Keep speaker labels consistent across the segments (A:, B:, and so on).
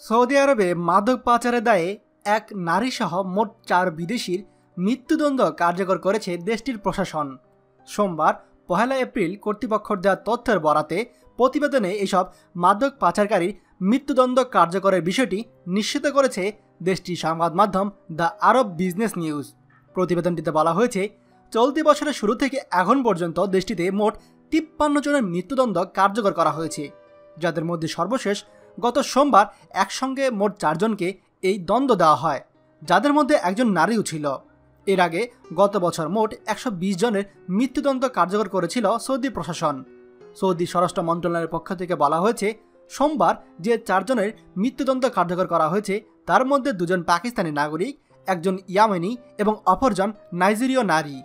A: Saudi আরবে মাদক পাচারের দায়ে এক নারীসহ মোট চার বিদেশির মৃত্যুদণ্ড কার্যকর করেছে দেশটির প্রশাসন। সোমবার, পহেলা এপ্রিল কর্তৃপক্ষের দেওয়া তথ্যের বরাতে প্রতিবেদনে এসব মাদক পাচারকারীর মৃত্যুদণ্ড কার্যকরের বিষয়টি নিশ্চিত করেছে দেশটির সংবাদ মাধ্যম দ্য আরব বিজনেস নিউজ। প্রতিবেদনটিতে বলা হয়েছে, চলতি বছরের শুরু থেকে এখন পর্যন্ত দেশটিতে মোট তিপ্পান্ন জনের মৃত্যুদণ্ড কার্যকর করা হয়েছে, যাদের মধ্যে সর্বশেষ গত সোমবার একসঙ্গে মোট চারজনকে এই দ্বন্দ্ব দেওয়া হয়, যাদের মধ্যে একজন নারীও ছিল। এর আগে গত বছর মোট একশো বিশ জনের মৃত্যুদণ্ড কার্যকর করেছিল সৌদি প্রশাসন। সৌদি স্বরাষ্ট্র মন্ত্রণালয়ের পক্ষ থেকে বলা হয়েছে, সোমবার যে চারজনের মৃত্যুদণ্ড কার্যকর করা হয়েছে, তার মধ্যে দুজন পাকিস্তানি নাগরিক, একজন ইয়ামেনি এবং অপরজন নাইজেরীয় নারী।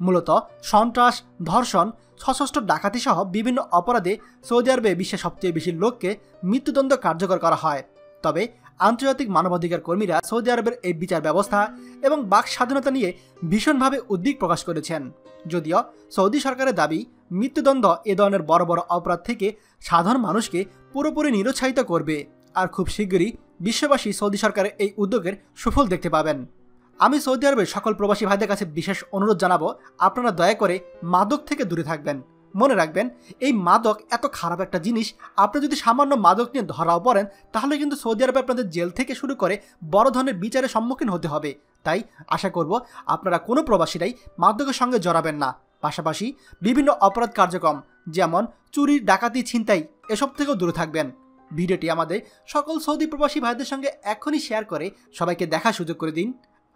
A: মূলত সন্ত্রাস, ধর্ষণ, সশস্ত্র ডাকাতি সহ বিভিন্ন অপরাধে সৌদি আরবে বিশ্বের সবচেয়ে বেশি লোককে মৃত্যুদণ্ড কার্যকর করা হয়। তবে আন্তর্জাতিক মানবাধিকার কর্মীরা সৌদি আরবের এই বিচার ব্যবস্থা এবং বাক স্বাধীনতা নিয়ে ভীষণভাবে উদ্বেগ প্রকাশ করেছেন। যদিও সৌদি সরকারের দাবি, মৃত্যুদণ্ড এ ধরনের বড় বড় অপরাধ থেকে সাধারণ মানুষকে পুরোপুরি নিরুৎসাহিত করবে। আর খুব শীঘ্রই বিশ্ববাসী সৌদি সরকারের এই উদ্যোগের সুফল দেখতে পাবেন। আমি সৌদি আরবের সকল প্রবাসী ভাইদের কাছে বিশেষ অনুরোধ জানাব, আপনারা দয়া করে মাদক থেকে দূরে থাকবেন। মনে রাখবেন, এই মাদক এত খারাপ একটা জিনিস, আপনি যদি সামান্য মাদক নিয়ে ধরাও পড়েন, তাহলে কিন্তু সৌদি আরবে আপনাদের জেল থেকে শুরু করে বড় ধরনের বিচারের সম্মুখীন হতে হবে। তাই আশা করব, আপনারা কোনো প্রবাসীরাই মাদকের সঙ্গে জড়াবেন না। পাশাপাশি বিভিন্ন অপরাধ কার্যক্রম, যেমন চুরি, ডাকাতি, ছিনতাই, এসব থেকেও দূরে থাকবেন। ভিডিওটি আমাদের সকল সৌদি প্রবাসী ভাইদের সঙ্গে এখনই শেয়ার করে সবাইকে দেখার সুযোগ করে দিন।